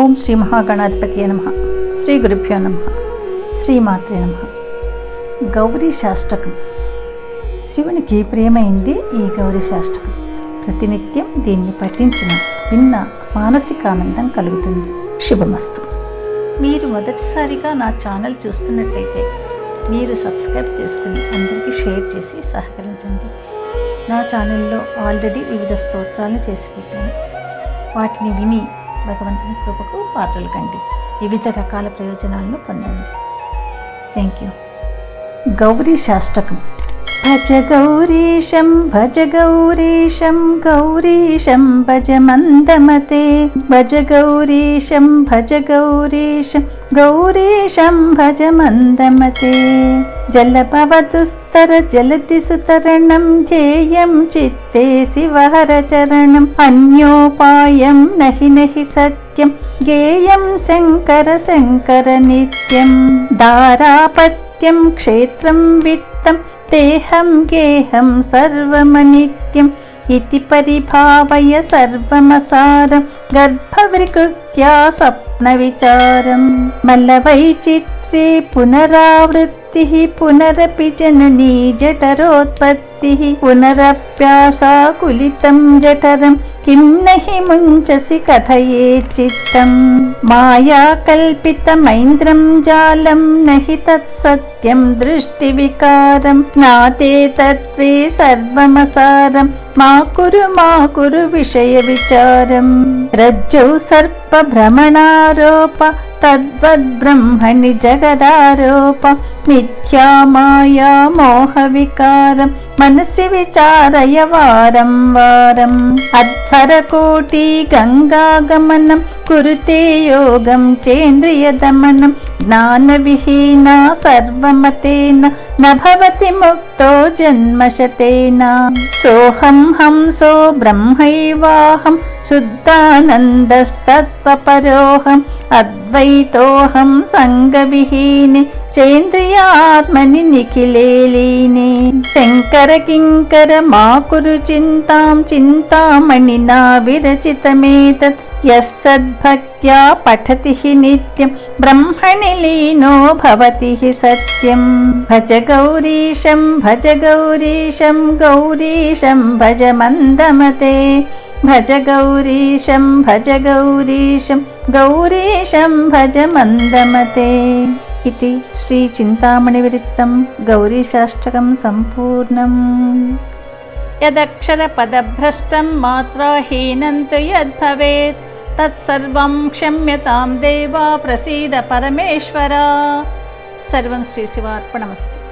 ఓం శ్రీ మహాగణాధిపతి నమ. శ్రీ గురుభ్యో నమ. శ్రీమాత్రే నమ. గౌరీ శాష్టకం శివునికి ప్రియమైంది ఈ గౌరీ శాష్టకం ప్రతినిత్యం దీన్ని పఠించిన విన్న మానసిక ఆనందం కలుగుతుంది. శుభమస్తు. మీరు మొదటిసారిగా నా ఛానల్ చూస్తున్నట్లయితే మీరు సబ్స్క్రైబ్ చేసుకుని అందరికీ షేర్ చేసి సహకరించండి. నా ఛానల్లో ఆల్రెడీ వివిధ స్తోత్రాలను చేసి పెట్టాను. వాటిని విని భగవంతుని కృపకు పాత్రలు కండి. వివిధ రకాల ప్రయోజనాలను పొందండి. థ్యాంక్ యూ గౌరీ శాష్టకం. भज गौरीशं भज गौरीशं गौरीशं भज मन्दमते। भज गौरीशं भज गौरीशं गौरीशं भज मन्दमते। जलपवतुस्तर जलति सुतरणं ध्येयं चित्ते शिवहरचरणम् अन्योपायं नहि नहि सत्यं गेयं शङ्कर शङ्कर नित्यं। दारापत्यम् क्षेत्रं वित्तम् విత్తం దేహం గేహం సర్వమనిత్యం ఇతి పరిభావయ సర్వమసారం గర్భవికృత్యా స్వప్న విచారం మల్లవైచిత్రే పునరావృత్తి పునరపి జననీ జఠరోత్పత్తి పునరప్యాసాకులితం జఠరం కిం నహి ముంచసి కథయే చిత్తం. మాయా కల్పితమైంద్రం జాలం నహి తత్సత్యం దృష్టి వికారం. నాతే తత్వే సర్వమసారం. మా కురు మా కురు విషయ విచారం. రజ్జౌ సర్ప భ్రమణారోప తద్వద్బ్రహ్మణి జగదారోప మిథ్యా మాయా మోహ వికారం మనసి విచారయ వారం వారం. అధ్వరకోటి గంగాగమనం ज्ञानविहीना सर्वमतेन न भवति मुक्तो जन्मशतेन। सोऽहं हंसो ब्रह्मैवाहं शुद्धानन्दस्तत्त्वपरोऽहम् अद्वैतोऽहं सङ्गविहीने चेन्द्रियात्मनि निखिले लीने शङ्कर किङ्कर मा कुरु चिन्तां चिन्तामणिना विरचितमेतत् यः सद्भक्त्या पठति हि नित्यं। ब्रह्मणि लीनो भवति हि सत्यं। भज गौरीशं भज गौरीशं गौरीशं भज मन्दमते। भज गौरीशं भज गौरीशं गौरीशं भज मन्दमते। इति श्रीचिन्तामणिविरचितं गौरीसाष्टकं सम्पूर्णम्। यदक्षरपदभ्रष्टं मात्राहीनं तु यद्भवेत्। తత్సర్వం క్షమ్యతాం దేవా ప్రసీద పరమేశ్వర. సర్వం శ్రీ శివార్పణమస్తు.